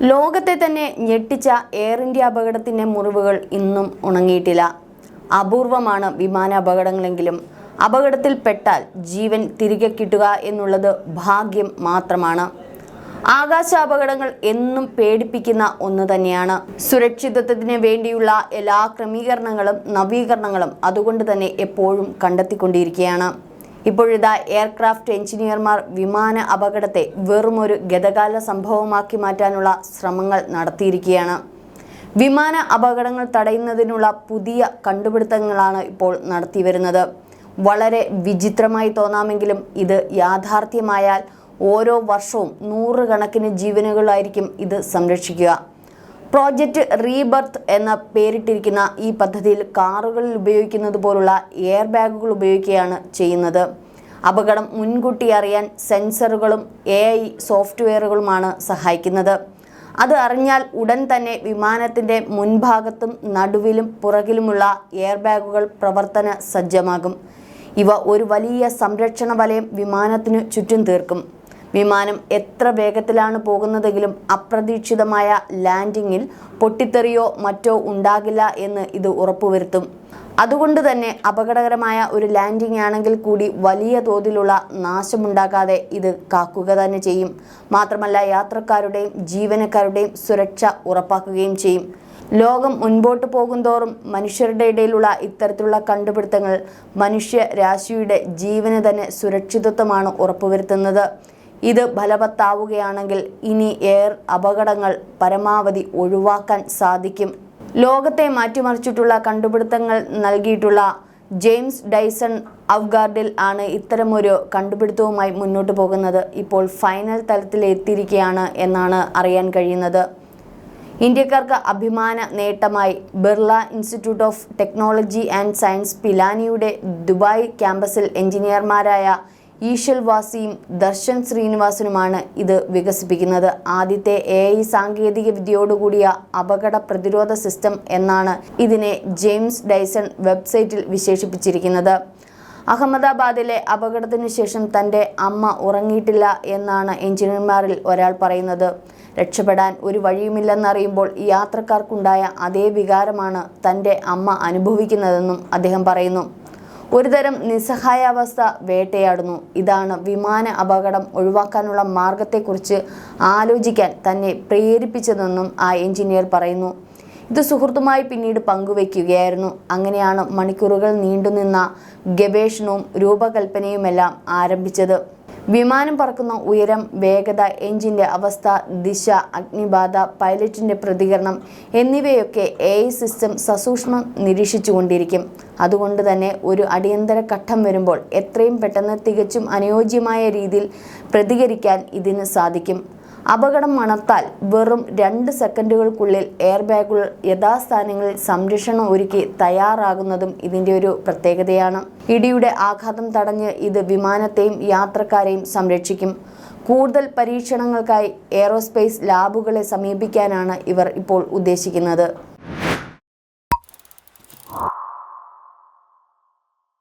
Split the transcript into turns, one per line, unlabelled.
ലോകത്തെ തന്നെ ഞെട്ടിച്ച എയർ ഇന്ത്യ അപകടത്തിന്റെ മുറിവുകൾ ഇന്നും ഉണങ്ങിയിട്ടില്ല. അപൂർവമാണ് വിമാന അപകടങ്ങളെങ്കിലും. അപകടത്തിൽപ്പെട്ടാൽ ജീവൻ തിരികെ കിട്ടുക എന്നുള്ളത് ഭാഗ്യം മാത്രമാണ്. ആകാശ അപകടങ്ങൾ എന്നും പേടിപ്പിക്കുന്ന ഒന്ന് തന്നെയാണ്. സുരക്ഷിതത്വത്തിന് വേണ്ടിയുള്ള എല്ലാ ക്രമീകരണങ്ങളും നവീകരണങ്ങളും അതുകൊണ്ട് തന്നെ എപ്പോഴും കണ്ടെത്തിക്കൊണ്ടിരിക്കുകയാണ്. ഇപ്പോഴിതാ എയർക്രാഫ്റ്റ് എഞ്ചിനീയർമാർ വിമാന അപകടത്തെ വെറുമൊരു ഗതകാല സംഭവമാക്കി മാറ്റാനുള്ള ശ്രമങ്ങൾ നടത്തിയിരിക്കുകയാണ്. വിമാന അപകടങ്ങൾ തടയുന്നതിനുള്ള പുതിയ കണ്ടുപിടുത്തങ്ങളാണ് ഇപ്പോൾ നടത്തിവരുന്നത്. വളരെ വിചിത്രമായി തോന്നാമെങ്കിലും ഇത് യാഥാർത്ഥ്യമായാൽ ഓരോ വർഷവും നൂറുകണക്കിന് ജീവനുകളായിരിക്കും ഇത് സംരക്ഷിക്കുക. പ്രോജക്റ്റ് റീബർത്ത് എന്ന പേരിട്ടിരിക്കുന്ന ഈ പദ്ധതിയിൽ കാറുകളിൽ ഉപയോഗിക്കുന്നത് പോലുള്ള എയർ ബാഗുകൾ ഉപയോഗിക്കുകയാണ് ചെയ്യുന്നത്. അപകടം മുൻകൂട്ടി അറിയാൻ സെൻസറുകളും എ ഐ സോഫ്റ്റ്വെയറുകളുമാണ് സഹായിക്കുന്നത്. അത് അറിഞ്ഞാൽ ഉടൻ തന്നെ വിമാനത്തിന്റെ മുൻഭാഗത്തും നടുവിലും പുറകിലുമുള്ള എയർ ബാഗുകൾ പ്രവർത്തന സജ്ജമാകും. ഇവ ഒരു വലിയ സംരക്ഷണ വലയം വിമാനത്തിനു ചുറ്റും തീർക്കും. വിമാനം എത്ര വേഗത്തിലാണ് പോകുന്നതെങ്കിലും അപ്രതീക്ഷിതമായ ലാൻഡിങ്ങിൽ പൊട്ടിത്തെറിയോ മറ്റോ ഉണ്ടാകില്ല എന്ന് ഇത് ഉറപ്പുവരുത്തും. അതുകൊണ്ട് തന്നെ അപകടകരമായ ഒരു ലാൻഡിംഗ് ആണെങ്കിൽ കൂടി വലിയ തോതിലുള്ള നാശമുണ്ടാകാതെ ഇത് കാക്കുക തന്നെ ചെയ്യും. മാത്രമല്ല യാത്രക്കാരുടെയും ജീവനക്കാരുടെയും സുരക്ഷ ഉറപ്പാക്കുകയും ചെയ്യും. ലോകം മുൻപോട്ട് പോകുന്തോറും മനുഷ്യരുടെ ഇടയിലുള്ള ഇത്തരത്തിലുള്ള കണ്ടുപിടുത്തങ്ങൾ മനുഷ്യരാശിയുടെ ജീവന് തന്നെ സുരക്ഷിതത്വമാണ് ഉറപ്പുവരുത്തുന്നത്. ഇത് ഫലവത്താവുകയാണെങ്കിൽ ഇനി എയർ അപകടങ്ങൾ പരമാവധി ഒഴിവാക്കാൻ സാധിക്കും. ലോകത്തെ മാറ്റിമറിച്ചിട്ടുള്ള കണ്ടുപിടുത്തങ്ങൾ നൽകിയിട്ടുള്ള ജെയിംസ് ഡൈസൺ അവഗാർഡിൽ ആണ് ഇത്തരമൊരു കണ്ടുപിടുത്തവുമായി മുന്നോട്ട് പോകുന്നത്. ഇപ്പോൾ ഫൈനൽ തലത്തിൽ എത്തിയിരിക്കുകയാണ് എന്നാണ് അറിയാൻ കഴിയുന്നത്. ഇന്ത്യക്കാർക്ക് അഭിമാന നേട്ടമായി Birla institute of technology and science പിലാനിയുടെ Dubai ക്യാമ്പസിൽ എഞ്ചിനീയർമാരായ ഈശൽ വാസിയും ദർശൻ ശ്രീനിവാസനുമാണ് ഇത് വികസിപ്പിക്കുന്നത്. ആദ്യത്തെ എ ഐ സാങ്കേതിക വിദ്യയോടുകൂടിയ അപകട പ്രതിരോധ സിസ്റ്റം എന്നാണ് ഇതിനെ ജെയിംസ് ഡൈസൺ വെബ്സൈറ്റിൽ വിശേഷിപ്പിച്ചിരിക്കുന്നത്. അഹമ്മദാബാദിലെ അപകടത്തിനു ശേഷം തന്റെ അമ്മ ഉറങ്ങിയിട്ടില്ല എന്നാണ് എഞ്ചിനീയർമാരിൽ ഒരാൾ പറയുന്നത്. രക്ഷപ്പെടാൻ ഒരു വഴിയുമില്ലെന്നറിയുമ്പോൾ യാത്രക്കാർക്കുണ്ടായ അതേ വികാരമാണ് തന്റെ അമ്മ അനുഭവിക്കുന്നതെന്നും അദ്ദേഹം പറയുന്നു. ഒരുതരം നിസ്സഹായാവസ്ഥ വേട്ടയാടുന്നു. ഇതാണ് വിമാന അപകടം ഒഴിവാക്കാനുള്ള മാർഗത്തെക്കുറിച്ച് ആലോചിക്കാൻ തന്നെ പ്രേരിപ്പിച്ചതെന്നും ആ എഞ്ചിനീയർ പറയുന്നു. ഇത് സുഹൃത്തുമായി പിന്നീട് പങ്കുവയ്ക്കുകയായിരുന്നു. അങ്ങനെയാണ് മണിക്കൂറുകൾ നീണ്ടുനിന്ന ഗവേഷണവും രൂപകൽപ്പനയുമെല്ലാം ആരംഭിച്ചത്. വിമാനം പറക്കുന്ന ഉയരം വേഗത എഞ്ചിന്റെ അവസ്ഥ ദിശ അഗ്നിബാധ പൈലറ്റിന്റെ പ്രതികരണം എന്നിവയൊക്കെ എ ഐ സിസ്റ്റം സസൂക്ഷ്മം നിരീക്ഷിച്ചുകൊണ്ടിരിക്കും. അതുകൊണ്ട് തന്നെ ഒരു അടിയന്തര ഘട്ടം വരുമ്പോൾ എത്രയും പെട്ടെന്ന് തികച്ചും അനുയോജ്യമായ രീതിയിൽ പ്രതികരിക്കാൻ ഇതിന് സാധിക്കും. അപകടം മണത്താൽ വെറും രണ്ട് സെക്കൻഡുകൾക്കുള്ളിൽ എയർ ബാഗുകൾ യഥാസ്ഥാനങ്ങളിൽ സംരക്ഷണം ഒരുക്കി തയ്യാറാകുന്നതും ഇതിന്റെ ഒരു പ്രത്യേകതയാണ്. ഇടിയുടെ ആഘാതം തടഞ്ഞ് ഇത് വിമാനത്തെയും യാത്രക്കാരെയും സംരക്ഷിക്കും. കൂടുതൽ പരീക്ഷണങ്ങൾക്കായി എയറോസ്പേസ് ലാബുകളെ സമീപിക്കാനാണ് ഇവർ ഇപ്പോൾ ഉദ്ദേശിക്കുന്നത്.